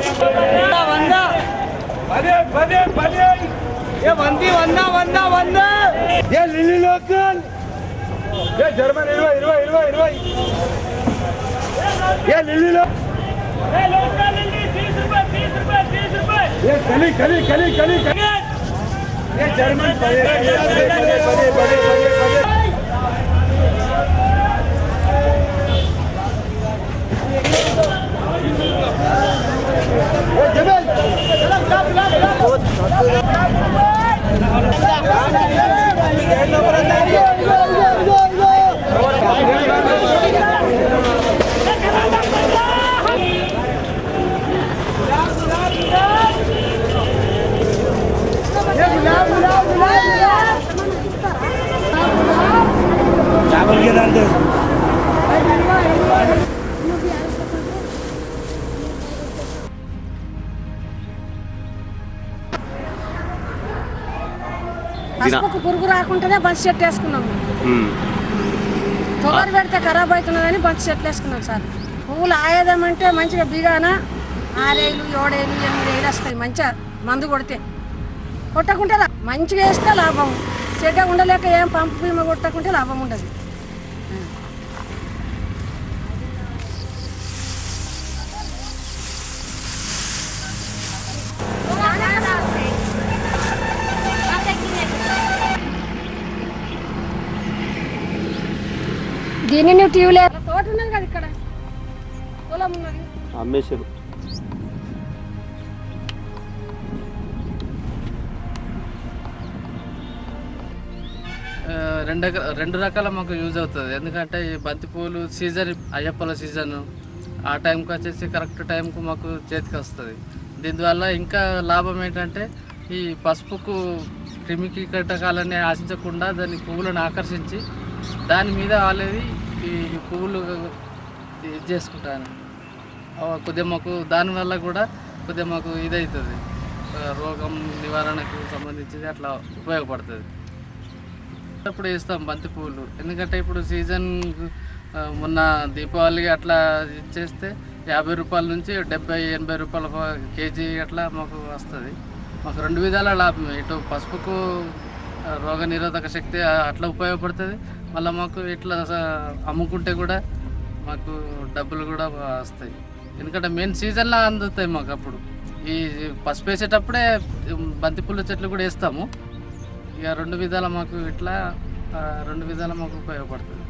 વંદા વંદા ભલે ભલે ભલે એ વંદી વંદા વંદા વંદા એ લીલી લોકલ એ જર્મન હિરવા હિરવા હિરવા હિરવા એ લીલી લોક એ લોકલ લીલી 30 રૂપિયા 30 રૂપિયા 30 રૂપિયા એ ગલી ગલી ગલી ગલી ગલી એ જર્મન ભલે ભલે ભલે ભલે ભલે Não, não, não, não. పసుపుకు పురుగు రాకుండానే బంతి చెట్టు వేసుకున్నాం. తొగరు పెడితే ఖరాబ్ అవుతున్నదని బంతి చెట్లు వేసుకున్నాం సార్. పువ్వులు ఆయేదామంటే మంచిగా బిగాన ఆరేళ్ళు ఏడేళ్ళు ఎనిమిది ఏళ్ళు వస్తాయి. మంచిగా మందు కొడితే. కొట్టకుంటే మంచిగా వేస్తే లాభం. చెడ్డ ఉండలేక ఏం పంపు బీమా కొట్టకుంటే లాభం ఉండదు. దీన్ని నువ్వు టీవీలో తోట ఉన్నది కదా ఇక్కడ. పొలం ఉన్నది. అమ్మేశారు రెండు రెండు రకాల మాకు యూజ్ అవుతుంది. ఎందుకంటే ఈ బంతి పువ్వులు సీజన్ అయ్యప్పల సీజన్ ఆ టైంకి వచ్చేసి కరెక్ట్ టైంకు మాకు చేతికి వస్తుంది. దీనివల్ల ఇంకా లాభం ఏంటంటే ఈ పసుపుకు క్రిమి కీటకాలని ఆశించకుండా దాని పువ్వులను ఆకర్షించి దాని మీద వాళ్ళది ఈ పువ్వులు ఇది చేసుకుంటాను. కొద్దిగా మాకు దానివల్ల కూడా కొద్దిగా మాకు ఇదవుతుంది రోగం నివారణకు సంబంధించి అట్లా ఉపయోగపడుతుంది. అప్పుడు వేస్తాం బంతి పువ్వులు. ఎందుకంటే ఇప్పుడు సీజన్ మొన్న దీపావళి అట్లా ఇచ్చేస్తే యాభై రూపాయల నుంచి డెబ్బై ఎనభై రూపాయల కేజీ అట్లా మాకు వస్తుంది. మాకు రెండు విధాల లాభం ఇటు పసుపుకు రోగ నిరోధక శక్తి అట్లా ఉపయోగపడుతుంది. మళ్ళీ మాకు ఇట్లా అమ్ముకుంటే కూడా మాకు డబ్బులు కూడా వస్తాయి. ఎందుకంటే మెయిన్ సీజన్లో అందుతాయి మాకు అప్పుడు. ఈ పసుపు వేసేటప్పుడే బంతిపూల చెట్లు కూడా వేస్తాము. ఇక రెండు విధాల మాకు ఇట్లా రెండు విధాల మాకు ఉపయోగపడుతుంది.